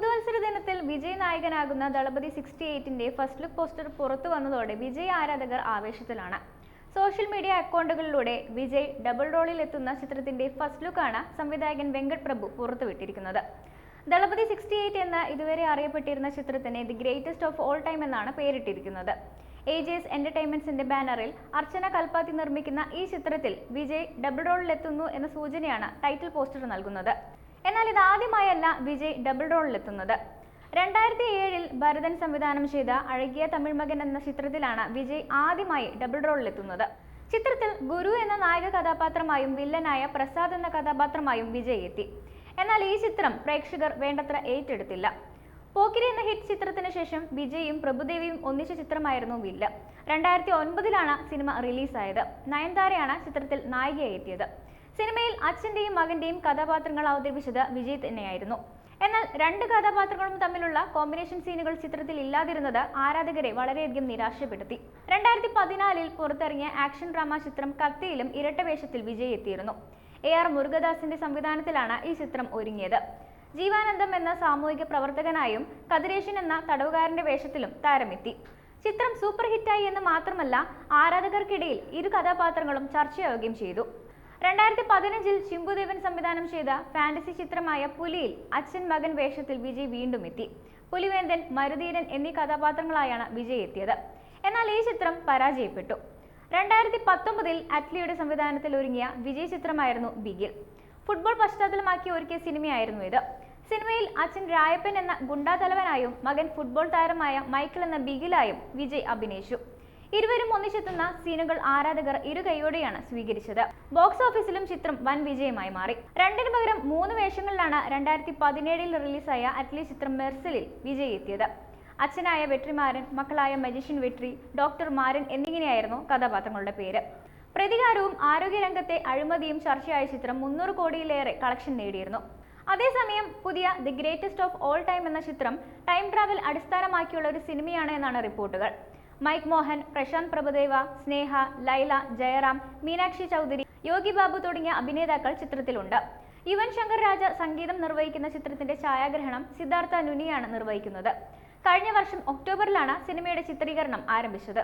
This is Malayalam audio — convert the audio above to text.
പുതുവത്സര ദിനത്തിൽ വിജയ് നായകനാകുന്ന ദളപതി സിക്സ്റ്റി എയ്റ്റിന്റെ ഫസ്റ്റ് ലുക്ക് പോസ്റ്റർ പുറത്തു വന്നതോടെ വിജയ് ആരാധകർ ആവേശത്തിലാണ്. സോഷ്യൽ മീഡിയ അക്കൗണ്ടുകളിലൂടെ വിജയ് ഡബിൾ റോളിൽ എത്തുന്ന ചിത്രത്തിന്റെ ഫസ്റ്റ് ലുക്കാണ് സംവിധായകൻ വെങ്കട് പ്രഭു പുറത്തുവിട്ടിരിക്കുന്നത്. ദളപതി സിക്സ്റ്റി എയ്റ്റ് എന്ന ഇതുവരെ അറിയപ്പെട്ടിരുന്ന ചിത്രത്തിന് the greatest of all time എന്നാണ് പേരിട്ടിരിക്കുന്നത്. എസ് എന്റർടൈൻമെന്റ്സിന്റെ ബാനറിൽ അർച്ചന കൽപ്പാത്തി നിർമ്മിക്കുന്ന ഈ ചിത്രത്തിൽ വിജയ് ഡബിൾ റോളിൽ എത്തുന്നു എന്ന സൂചനയാണ് ടൈറ്റിൽ പോസ്റ്റർ നൽകുന്നത്. എന്നാൽ ഇത് ഇതാദ്യമായല്ല വിജയ് ഡബിൾ റോളിലെത്തുന്നത് രണ്ടായിരത്തി ഏഴിൽ ഭരതൻ സംവിധാനം ചെയ്ത അഴകിയ തമിഴ് മകൻ എന്ന ചിത്രത്തിലാണ് വിജയ് ആദ്യമായി ഡബിൾ റോളിലെത്തുന്നത് ചിത്രത്തിൽ ഗുരു എന്ന നായക കഥാപാത്രമായും വില്ലനായ പ്രസാദ് എന്ന കഥാപാത്രമായും വിജയ് എത്തി. എന്നാൽ ഈ ചിത്രം പ്രേക്ഷകർ വേണ്ടത്ര ഏറ്റെടുത്തില്ല. പോക്കിരി എന്ന ഹിറ്റ് ചിത്രത്തിന് ശേഷം വിജയും പ്രഭുദേവിയും ഒന്നിച്ച ചിത്രമായിരുന്നു വില്ല. രണ്ടായിരത്തി ഒൻപതിലാണ് സിനിമ റിലീസായത്. നയൻതാരയാണ് ചിത്രത്തിൽ നായികയായി എത്തിയത്. സിനിമയിൽ അച്ഛന്റെയും മകന്റെയും കഥാപാത്രങ്ങൾ അവതരിപ്പിച്ചത് വിജയ് തന്നെയായിരുന്നു. എന്നാൽ രണ്ട് കഥാപാത്രങ്ങളും തമ്മിലുള്ള കോമ്പിനേഷൻ സീനുകൾ ചിത്രത്തിൽ ഇല്ലാതിരുന്നത് ആരാധകരെ വളരെയധികം നിരാശപ്പെടുത്തി. രണ്ടായിരത്തി പതിനാലിൽ പുറത്തിറങ്ങിയ ആക്ഷൻ ഡ്രാമ ചിത്രം കത്തിയിലും ഇരട്ടവേഷത്തിൽ വിജയ് എത്തിയിരുന്നു. എ ആർ മുരുകദാസിന്റെ സംവിധാനത്തിലാണ് ഈ ചിത്രം ഒരുങ്ങിയത്. ജീവാനന്ദം എന്ന സാമൂഹിക പ്രവർത്തകനായും കതിരേശൻ എന്ന തടവുകാരന്റെ വേഷത്തിലും താരമെത്തി. ചിത്രം സൂപ്പർ ഹിറ്റായി എന്ന് മാത്രമല്ല ആരാധകർക്കിടയിൽ ഇരു കഥാപാത്രങ്ങളും ചർച്ചയാവുകയും ചെയ്തു. രണ്ടായിരത്തി പതിനഞ്ചിൽ ശിംഭുദേവൻ സംവിധാനം ചെയ്ത ഫാന്റസി ചിത്രമായ പുലിയിൽ അച്ഛൻ മകൻ വേഷത്തിൽ വിജയ് വീണ്ടും എത്തി. പുലിവേന്ദൻ മരുതീരൻ എന്നീ കഥാപാത്രങ്ങളായാണ് വിജയ് എത്തിയത്. എന്നാൽ ഈ ചിത്രം പരാജയപ്പെട്ടു. രണ്ടായിരത്തി പത്തൊമ്പതിൽ അറ്റ്ലിയുടെ സംവിധാനത്തിൽ ഒരുങ്ങിയ വിജയ് ചിത്രമായിരുന്നു ബിഗിൽ. ഫുട്ബോൾ പശ്ചാത്തലമാക്കി ഒരുക്കിയ സിനിമയായിരുന്നു ഇത്. സിനിമയിൽ അച്ഛൻ രായപ്പൻ എന്ന ഗുണ്ടാതലവനായും മകൻ ഫുട്ബോൾ താരമായ മൈക്കിൾ എന്ന ബിഗിലായും വിജയ് അഭിനയിച്ചു. ഇരുവരും ഒന്നിച്ചെത്തുന്ന സീനുകൾ ആരാധകർ ഇരു കൈയോടെയാണ് സ്വീകരിച്ചത്. ബോക്സ് ഓഫീസിലും ചിത്രം വൻ വിജയമായി മാറി. രണ്ടിന് പകരം മൂന്ന് വേഷങ്ങളിലാണ് രണ്ടായിരത്തി പതിനേഴിൽ റിലീസായ അറ്റ്ലി ചിത്രം മെർസലിൽ വിജയ് എത്തിയത് അച്ഛനായ വെട്രിമാരൻ മക്കളായ മജീഷ്യൻ വെട്രി ഡോക്ടർ മാരൻ എന്നിങ്ങനെയായിരുന്നു കഥാപാത്രങ്ങളുടെ പേര്. പ്രതികാരവും ആരോഗ്യരംഗത്തെ അഴിമതിയും ചർച്ചയായ ചിത്രം മുന്നൂറ് കോടിയിലേറെ കളക്ഷൻ നേടിയിരുന്നു. അതേസമയം പുതിയ the greatest of all time എന്ന ചിത്രം ടൈം ട്രാവൽ അടിസ്ഥാനമാക്കിയുള്ള ഒരു സിനിമയാണ് എന്നാണ് റിപ്പോർട്ടുകൾ. മൈക്ക് മോഹൻ പ്രശാന്ത് പ്രഭുദേവ സ്നേഹ ലൈല ജയറാം മീനാക്ഷി ചൗധരി യോഗി ബാബു തുടങ്ങിയ അഭിനേതാക്കൾ ചിത്രത്തിലുണ്ട്. യുവൻ ശങ്കർ രാജ സംഗീതം നിർവഹിക്കുന്ന ചിത്രത്തിന്റെ ഛായാഗ്രഹണം സിദ്ധാർത്ഥ നുനിയാണ് നിർവഹിക്കുന്നത്. കഴിഞ്ഞ വർഷം ഒക്ടോബറിലാണ് സിനിമയുടെ ചിത്രീകരണം ആരംഭിച്ചത്.